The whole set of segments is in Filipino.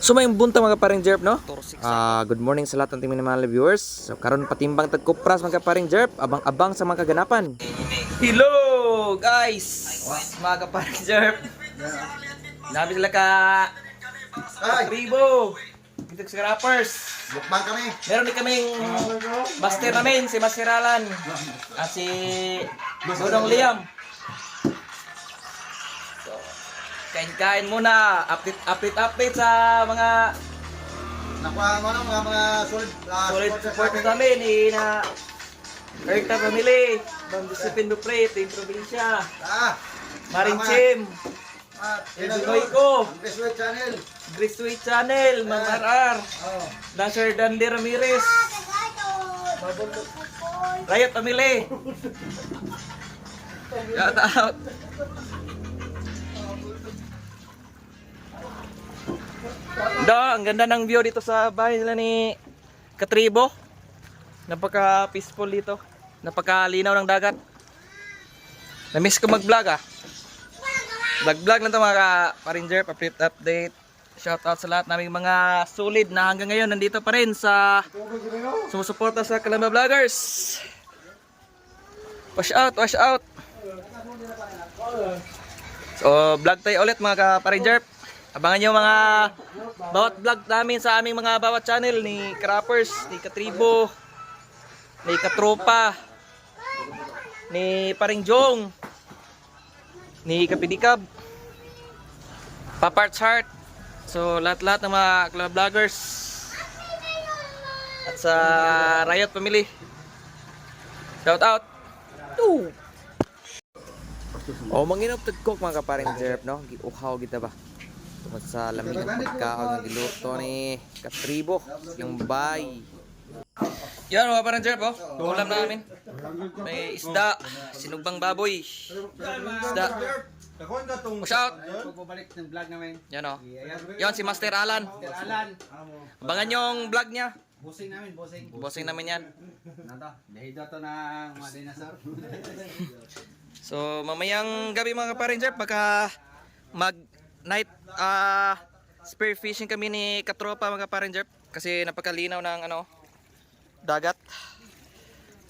So may bunta mga paring jerp no? Ah, good morning sa lahat ng team mga viewers. So karon patimbang tagkupras mga paring jerp, abang-abang sa mga kaganapan. Hello guys. Mga paring jerp. Nabi sila ka Ay, Tribo. Dito sa rappers. mukbang kami. Meron din kaming master namin, si Master Alan. At si Dudong Liam. So, kain-kain muna. Update, update, update sa mga Nakuha mo ano, mga mga solid, uh, solid supporters namin. Ni na Erta Family, Ma'am Josephine Dupre, Team Provincia, Ah, Maring Chim, Edunoy ko, Graduate Channel. Grace Channel, Ma'am RR, Oh. Dancer Dandy Ramirez, Riot Family. Shout out. Do, ang ganda ng view dito sa bahay nila ni Katribo. Napaka peaceful dito. Napakalinaw ng dagat. Na-miss ko mag-vlog ah. Vlog-vlog lang to mga ka-paranger, pa-flip update. Shout out sa lahat naming mga solid na hanggang ngayon nandito pa rin sa sumusuporta sa Kalamba Vloggers. Wash out, wash out. So, vlog tayo ulit mga ka-paranger. Abangan nyo mga bawat vlog namin sa aming mga bawat channel ni Crappers, ni Katribo, ni Katropa, ni Paring Jong, ni Kapidikab, Paparts Heart. So, lahat-lahat ng mga club vloggers at sa Riot Family. Shout out. Ooh. Oh, manginop tagkok mga kaparing jerp, no? Giuhaw kita ba? Tungkol sa lamig ng pagkaon ng giluto ni Katribo, yung bay. Yan mga parang jerp, oh. Ulam namin. May isda, sinugbang baboy. Isda. Push out. Pagbabalik ng vlog namin. Yan oh. Yan si Master Alan. Alan, Abangan yung vlog niya. bossing namin, bossing. Bossing namin yan. To? Dahil to ng mga dinosaur. So, mamayang gabi mga ka-ranger, pagka mag ah spear fishing kami ni Katropa mga ka-ranger kasi napakalinaw ng ano dagat.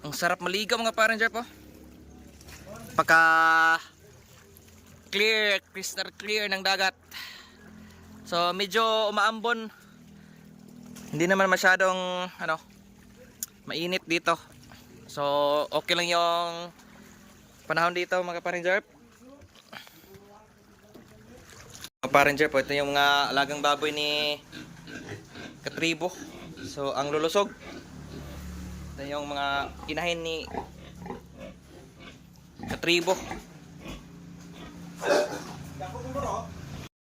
Ang sarap maligaw mga ka-ranger po. Pagka clear, crystal clear ng dagat. So, medyo umaambon. Hindi naman masyadong ano mainit dito. So, okay lang yung panahon dito mga ka-ranger. Mga ka-ranger po, ito yung mga alagang baboy ni Katribo. So, ang lulusog. Ito yung mga inahin ni Katribo.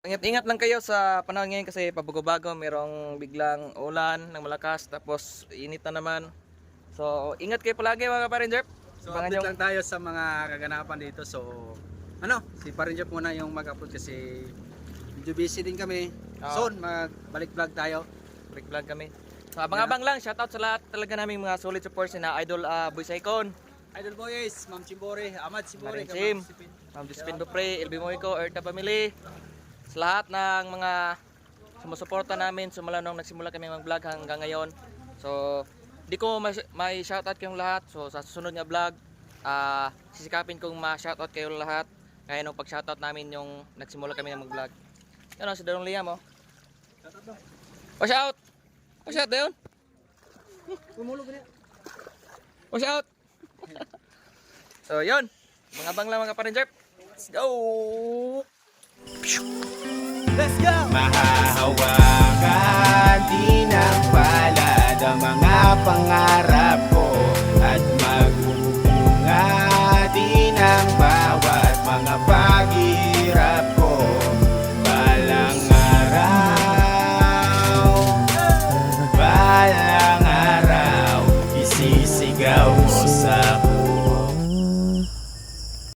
Ingat-ingat lang kayo sa panahon ngayon kasi pabago-bago, merong biglang ulan ng malakas tapos init na naman. So, ingat kayo palagi mga ka-ranger. So, Abangan update nyo- lang tayo sa mga kaganapan dito. So, ano, si Parinjap muna yung mag-upload kasi medyo busy din kami. Oo. Soon, magbalik vlog tayo. Break vlog kami. So, abang-abang lang. Shoutout sa lahat talaga naming mga solid supports na Idol uh, Boy Saicon, Idol Boys, Ma'am Chimbore, Ahmad Chimbore, Maring Sim, Ma'am Josephine Dupre, LB Moico, Erta Family. Sa lahat ng mga sumusuporta namin simula nung nagsimula kami mag-vlog hanggang ngayon. So, di ko may, may shoutout kayong lahat. So, sa susunod nga vlog, ah sisikapin kong ma-shoutout kayo lahat. Kaya nung pag-shoutout namin yung nagsimula kami ng mag-vlog. Yan o, si Darong Liam o. Watch out! Watch out, Dayon! Pumulog niya. Watch out! so, yun. Mga bang lang mga parinjer. Let's go! Let's go! Mahahawakan din ang palad ang mga pangarap